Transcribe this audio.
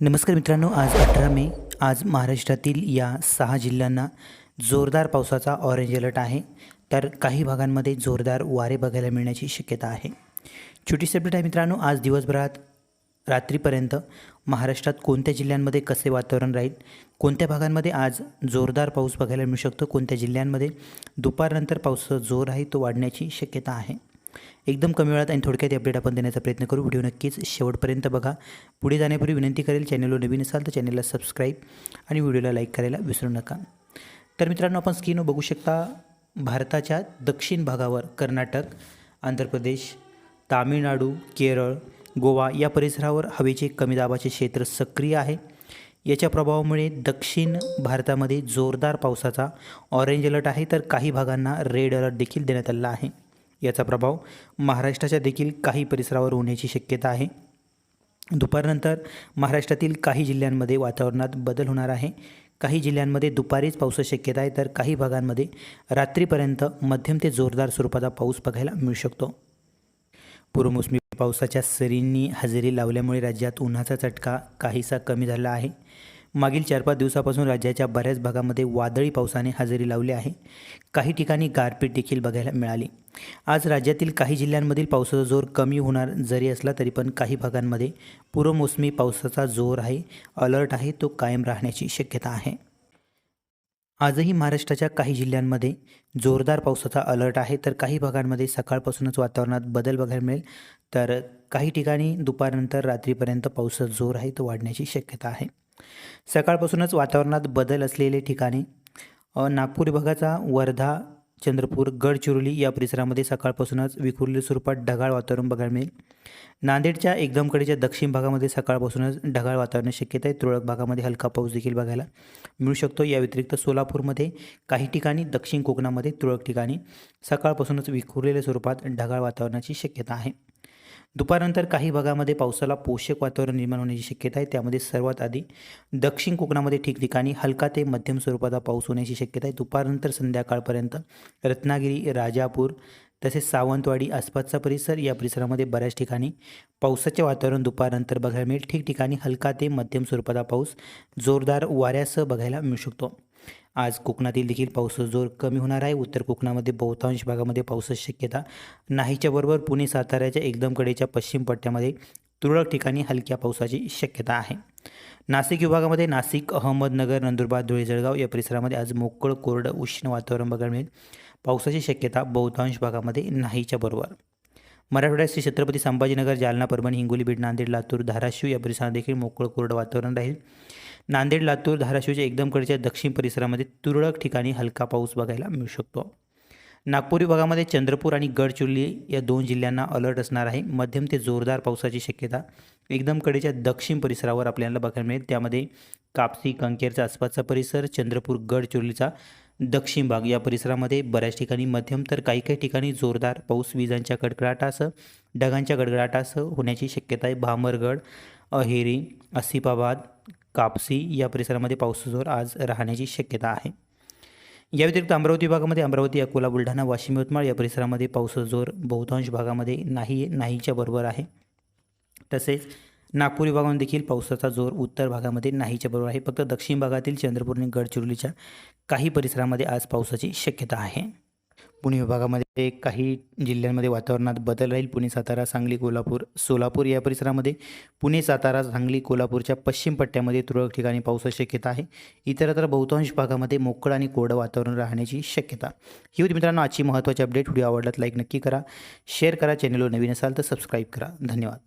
नमस्कार मित्रांनो आज अठरा मे. आज महाराष्ट्रातील या सहा जिल्ह्यांना जोरदार पावसाचा ऑरेंज अलर्ट आहे. तर काही भागांमध्ये जोरदार वारे बघायला मिळण्याची शक्यता आहे. छोटी अपडेट आहे मित्रांनो आज दिवसभरात रात्रीपर्यंत महाराष्ट्रात कोणत्या जिल्ह्यांमध्ये कसे वातावरण राहील कोणत्या भागांमध्ये आज जोरदार पाऊस बघायला मिळू शकतो कोणत्या जिल्ह्यांमध्ये दुपारनंतर पावसाचा जोर आहे तो वाढण्याची शक्यता आहे. एकदम कमी वेळात आणि थोडक्यात अपडेट आपण देण्याचा प्रयत्न करू. व्हिडिओ नक्कीच शेवटपर्यंत बघा. पुढे जाण्यापूर्वी विनंती करेल चॅनलवर नवीन असाल तर चॅनलला सबस्क्राईब आणि व्हिडिओला लाईक करायला विसरू नका. तर मित्रांनो आपण स्क्रीनवर बघू शकता भारताच्या दक्षिण भागावर कर्नाटक आंध्र प्रदेश तामिळनाडू केरळ गोवा या परिसरावर हवेचे कमी दाबाचे क्षेत्र सक्रिय आहे. याच्या प्रभावामुळे दक्षिण भारतामध्ये जोरदार पावसाचा ऑरेंज अलर्ट आहे. तर काही भागांना रेड अलर्ट देखील देण्यात आलेला आहे. याचा प्रभाव महाराष्ट्राच्या देखील काही परिसरावर होण्याची शक्यता आहे. दुपारनंतर महाराष्ट्रातील काही जिल्ह्यांमध्ये वातावरणात बदल होणार आहे. काही जिल्ह्यांमध्ये दुपारीच पावसाची शक्यता आहे तर काही भागांमध्ये रात्रीपर्यंत मध्यम ते जोरदार स्वरूपाचा पाऊस बघायला मिळू शकतो. पूर्वमोसमी पावसाच्या सरींनी हजेरी लावल्यामुळे राज्यात उन्हाचा चटका काहीसा कमी झाला आहे. मागील चार पाच दिवसापासून राज्याच्या बऱ्याच भागामध्ये वादळी पावसाने हजेरी लावली आहे. काही ठिकाणी गारपीट देखील बघायला मिळाली. आज राज्यातील काही जिल्ह्यांमधील पावसाचा जोर कमी होणार जरी असला तरी पण काही भागांमध्ये पूर्वमोसमी पावसाचा जोर आहे. अलर्ट आहे तो कायम राहण्याची शक्यता आहे. आजही महाराष्ट्राच्या काही जिल्ह्यांमध्ये जोरदार पावसाचा अलर्ट आहे. तर काही भागांमध्ये सकाळपासूनच वातावरणात बदल बघायला मिळेल. तर काही ठिकाणी दुपारनंतर रात्रीपर्यंत पावसाचा जोर आहे तो वाढण्याची शक्यता आहे. सकाळपासूनच वातावरणात बदल असलेले ठिकाणी नागपूर विभागाचा वर्धा चंद्रपूर गडचिरोली या परिसरामध्ये सकाळपासूनच विखुरलेल्या स्वरूपात ढगाळ वातावरण बघायला मिळेल. नांदेडच्या एकदमकडेच्या दक्षिण भागामध्ये सकाळपासूनच ढगाळ वातावरण शक्यता आहे. तुरळक भागामध्ये हलका पाऊस देखील बघायला मिळू शकतो. या व्यतिरिक्त सोलापूरमध्ये काही ठिकाणी दक्षिण कोकणामध्ये तुरळक ठिकाणी सकाळपासूनच विखुरलेल्या स्वरूपात ढगाळ वातावरणाची शक्यता आहे. दुपारनंतर काही भागामध्ये पावसाला पोषक वातावरण निर्माण होण्याची शक्यता आहे. त्यामध्ये सर्वात आधी दक्षिण कोकणामध्ये ठिकठिकाणी हलका ते मध्यम स्वरूपाचा पाऊस होण्याची शक्यता आहे. दुपारनंतर संध्याकाळपर्यंत रत्नागिरी राजापूर तसेच सावंतवाडी आसपासचा परिसर या परिसरामध्ये बऱ्याच ठिकाणी पावसाचे वातावरण दुपारनंतर बघायला मिळेल. ठिकठिकाणी हलका ते मध्यम स्वरूपाचा पाऊस जोरदार वाऱ्यासह बघायला मिळू शकतो. आज कोकणातील देखील पावसाचा जोर कमी होणार आहे. उत्तर कोकणामध्ये बहुतांश भागामध्ये पावसाची शक्यता नाहीच्या बरोबर पुणे साताऱ्याच्या एकदम कडेच्या पश्चिम पट्ट्यामध्ये तुरळक ठिकाणी हलक्या पावसाची शक्यता आहे. नाशिक विभागामध्ये नाशिक अहमदनगर नंदुरबार धुळे जळगाव या परिसरामध्ये आज मोकळ कोरडं उष्ण वातावरण बघायला मिळेल. पावसाची शक्यता बहुतांश भागामध्ये नाहीच्या बरोबर. मराठवाड्याचे छत्रपती संभाजीनगर जालना परभणी हिंगोली बीड नांदेड लातूर धाराशिव या परिसरात देखील मोकळं कोरडं वातावरण राहील. नांदेड लातूर धाराशिवच्या एकदम कडच्या दक्षिण परिसरामध्ये तुरळक ठिकाणी हलका पाऊस बघायला मिळू शकतो. नागपूर विभागामध्ये चंद्रपूर आणि गडचिरोली या दोन जिल्ह्यांना अलर्ट असणार आहे. मध्यम ते जोरदार पावसाची शक्यता एकदम कडेच्या दक्षिण परिसरावर आपल्याला बघायला मिळेल. त्यामध्ये कापसी कंकेरचा आसपासचा परिसर चंद्रपूर गडचिरोलीचा दक्षिण भाग या परिसरामध्ये बऱ्याच ठिकाणी मध्यम तर काही काही ठिकाणी जोरदार पाऊस विजांच्या कडकडाटासह ढगांच्या गडगडाटासह होण्याची शक्यता आहे. भामरगड अहेरी आसिफाबाद कापसी या परिसरामध्ये पावसाजोर आज राहण्याची शक्यता आहे. या व्यतिरिक्त अमरावती भागामध्ये अमरावती अकोला बुलढाणा वाशिम यवतमाळ या परिसरामध्ये पावसाजोर बहुतांश भागामध्ये नाही नाहीच्या बरोबर आहे. तसेच नागपूर विभागामध्ये देखील पावसाचा जोर उत्तर भागामध्ये नाहीच्या बरोबर आहे. फक्त दक्षिण भागातील चंद्रपूर आणि गडचिरोलीच्या काही परिसरामध्ये आज पावसाची शक्यता आहे. पुणे विभागामध्ये काही जिल्ह्यांमध्ये वातावरणात बदल राहील. पुणे सातारा सांगली कोल्हापूर सोलापूर या परिसरामध्ये पुणे सातारा सांगली कोल्हापूरच्या पश्चिम पट्ट्यामध्ये तुरळक ठिकाणी पावसाची शक्यता आहे. इतरत्र बहुतांश भागामध्ये मोकळं आणि कोरडं वातावरण राहण्याची शक्यता. ही होती मित्रांनो आजची महत्त्वाची अपडेट. व्हिडिओ आवडलात लाईक नक्की करा. शेअर करा. चॅनलवर नवीन असाल तर सबस्क्राईब करा. धन्यवाद.